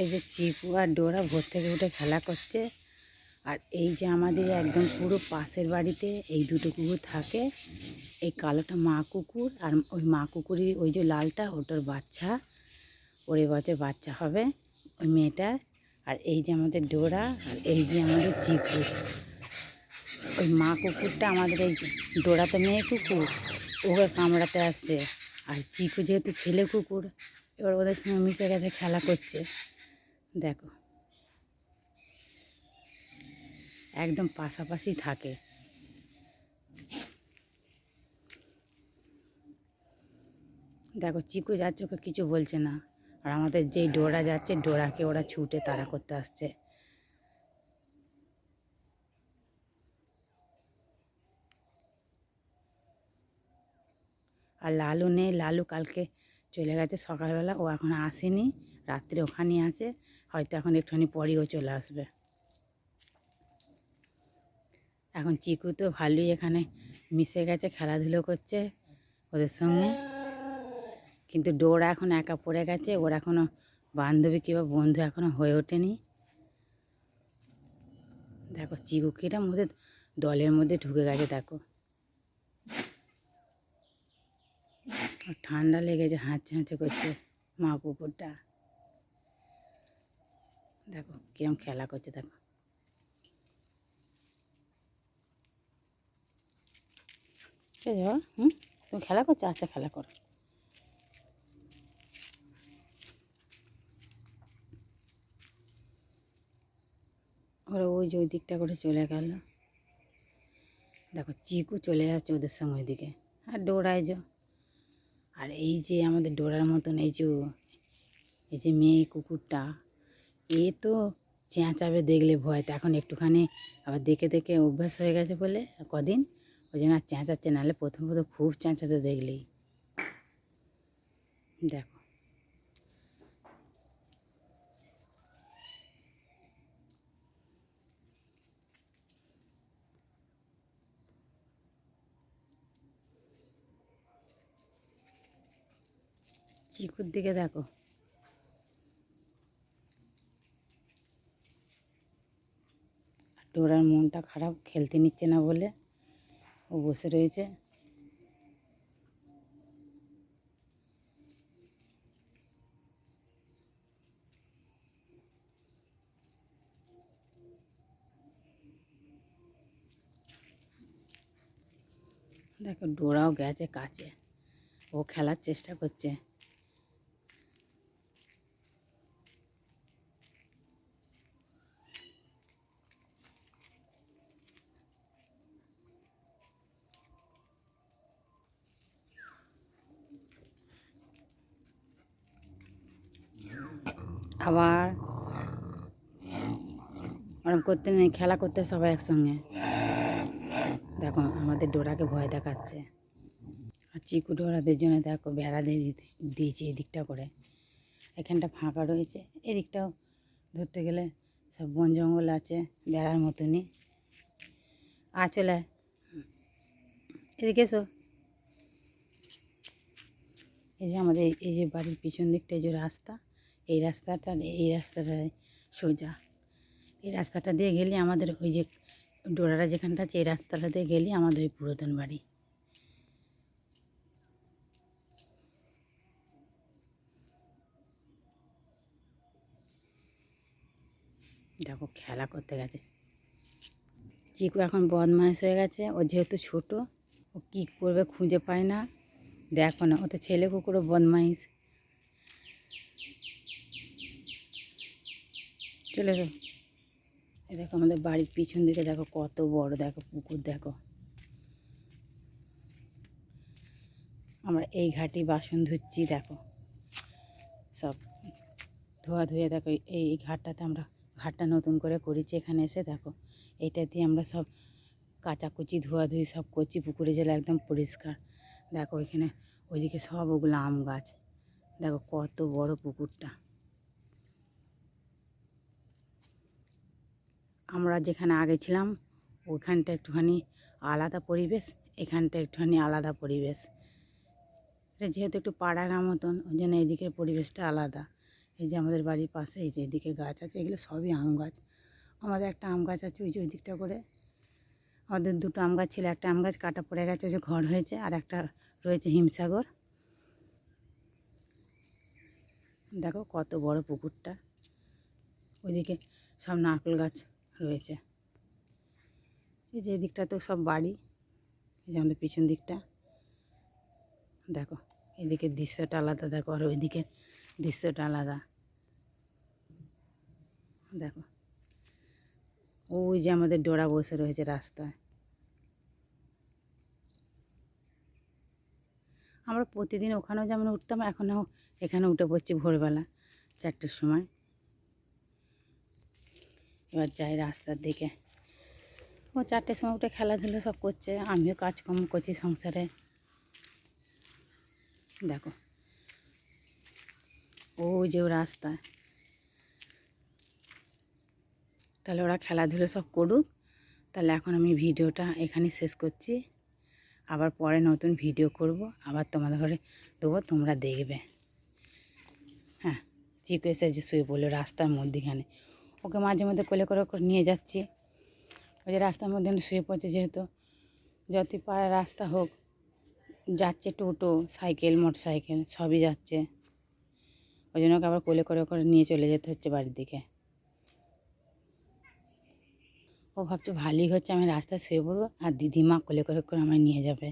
এই যে চিকু আর ডোরা ভোর থেকে উঠে খেলা করছে। আর এই যে আমাদের একদম পুরো পাশের বাড়িতে এই দুটো কুকুর থাকে। এই কালোটা মা কুকুর আর ওই মা কুকুরই ওই যে লালটা, ওটার বাচ্চা। ওর বছর বাচ্চা হবে ওই মেয়েটার আর এই যে আমাদের ডোরা আর এই যে আমাদের চিকু ওই মা কুকুরটা আমাদের এই ডোরা তো মেয়ে কুকুর, ওকে কামড়াতে আসছে। আর চিকু যেহেতু ছেলে কুকুর, এবার ওদের সঙ্গে মিশে গেছে, খেলা করছে। দেখো। একদম পাশাপাশি থাকে। দেখো, চিকু যাচ্ছে ওকে কিছু বলছে না। আর আমাদের যেই ডোরা যাচ্ছে, ডোরাকে ওরা ছুটে তারা করতে আসছে। আর লালু নেই, লালু কালকে চলে গেছে সকালবেলা। ও এখন আসেনি, রাত্রে ওখানেই আছে। হয়তো এখন একটুখানি পরেও চলে আসবে। এখন চিকু তো ভালোই এখানে মিশে গেছে, খেলাধুলো করছে ওদের সঙ্গে। কিন্তু ডোরা এখন একা পড়ে গেছে, ওর এখনও বান্ধবী কিংবা বন্ধু এখনও হয়ে ওঠেনি। দেখো চিকু কিরম ওদের দলের মধ্যে ঢুকে গেছে, দেখো। ঠান্ডা লেগেছে, হাঁচে হাঁচে করছে মা কুকুরটা দেখো, কিরম খেলা করছে, দেখো? হুম? তুমি খেলা করছ? আচ্ছা খেলা করো। ওরা ওই যে ওই দিকটা করে চলে গেল। দেখো, চিকু চলে যাচ্ছে ওদের সঙ্গে ওইদিকে। আর ডোরায় যে, আর এই যে আমাদের ডোরার মতন এই যে এই যে মেয়ে কুকুরটা এ তো চেঁচাবে দেখলে ভয়। তো এখন একটুখানি আবার দেখে দেখে অভ্যাস হয়ে গেছে বলে কদিন। ওই জন্য আর চেঁচাচ্ছে নাহলে প্রথম প্রথম খুব চেঁচাতে দেখলেই। দেখো। চিকুর দিকে দেখো। ডোরার মনটা খারাপ, খেলতে নিচ্ছে না বলে ও বসে রয়েছে। দেখো, ডোরাও গেছে কাছে। ও খেলার চেষ্টা করছে। আবার ওরম করতে নেই, খেলা করতে সবাই একসঙ্গে। দেখো, আমাদের ডোরাকে ভয় দেখাচ্ছে। আর চিকু ডোরাদের জন্য দেখো, বেড়া দিয়ে দিয়েছি এদিকটা করে। এখানটা ফাঁকা রয়েছে, এদিকটাও ধরতে গেলে সব বন জঙ্গল আছে, বেড়ার মতনই। আ চলে এদিকে এসো। এই যে আমাদের এই- যে বাড়ির পিছন দিকটা যে রাস্তা। এই রাস্তাটা এই রাস্তাটা সোজা। এই রাস্তাটা দিয়ে গেলে আমাদের ওই যে ডোরারা যেখানটা আছে, এই রাস্তাটা দিয়ে গেলে আমাদের ওই পুরাতন বাড়ি। দেখো খেলা করতে গেছে। চিকু এখন বদমাইশ হয়ে গেছে, ও যেহেতু ছোট, ও কী করবে খুঁজে পায় না। দেখো না, ও তো ছেলে কুকুরও বদমাইশ। চলে এসো এই দেখো আমাদের বাড়ির পিছন দিকে দেখো কত বড়, দেখো পুকুর, দেখো। আমরা এই ঘাটি বাসন ধুচ্ছি, দেখো। সব ধোয়া ধুয়ে দেখো, এই ঘাটটাতে আমরা, ঘাটটা নতুন করে করেছি এখানে এসে, দেখো। এইটা দিয়ে আমরা সব কাচাকুচি, ধোয়াধুয়ি সব করছি পুকুরে জল একদম পরিষ্কার। দেখো এখানে, ওইদিকে সব ওগুলো আম গাছ। দেখো কত বড় পুকুরটা। আমরা যেখানে আগে ছিলাম ওইখানটা একটুখানি আলাদা পরিবেশ, এখানটা একটুখানি আলাদা পরিবেশ। এটা যেহেতু একটু পাড়াগা মতন, ওই জন্য এদিকের পরিবেশটা আলাদা। এই যে আমাদের বাড়ির পাশে, এই যে এদিকে গাছ আছে, এগুলো সবই আম গাছ। আমাদের একটা আম গাছ আছে ওই যে ওই দিকটা করে। আমাদের দুটো আম গাছ ছিল, একটা আম গাছ কাটা পড়ে গেছে, ওই যে ঘর হয়েছে, আর একটা রয়েছে হিমসাগর। দেখো কত বড় পুকুরটা। ওইদিকে সব নারকেল গাছ। রয়েছে। এই যে এদিকটা তো সব বাড়ি, এই যে আমাদের পিছন দিকটা। দেখো, এদিকে দৃশ্যটা আলাদা, দেখো, আর ওইদিকে দৃশ্যটা আলাদা। দেখো, ওই যে আমাদের ডোরা বসে রয়েছে রাস্তায়। আমরা প্রতিদিন ওখানেও যেমন উঠতাম, এখনও এখানে উঠে পড়ছি ভোরবেলা চারটের সময়। এবার যাই রাস্তার দিকে। ও চারটের সময় উঠে খেলাধুলো সব করছে, আমিও কাজকর্ম করছি সংসারে। দেখো। ও যে ও রাস্তায়। তাহলে ওরা খেলাধুলো সব করুক, তাহলে এখন আমি ভিডিওটা এখানে শেষ করছি। আবার পরে নতুন ভিডিও করব, আবার তোমাদের ঘরে দেবো, তোমরা দেখবে। হ্যাঁ চিকু এসে যে শুয়ে পড়ল রাস্তার মধ্যেখানে। ওকে মাঝে মধ্যে কোলে করে নিয়ে যাচ্ছি। ওই যে রাস্তার মধ্যে শুয়ে পড়ছে যেহেতু। যতই পাড়া রাস্তা হোক, যাচ্ছে টোটো, সাইকেল মোটর সাইকেল সবই যাচ্ছে। ওই জন্য ওকে আবার কোলে করে করে নিয়ে চলে যেতে হচ্ছে বাড়ির দিকে। ও ভাবছে ভালোই হচ্ছে, আমি রাস্তায় শুয়ে পড়ব আর দিদিমা কোলে করে করে আমায় নিয়ে যাবে।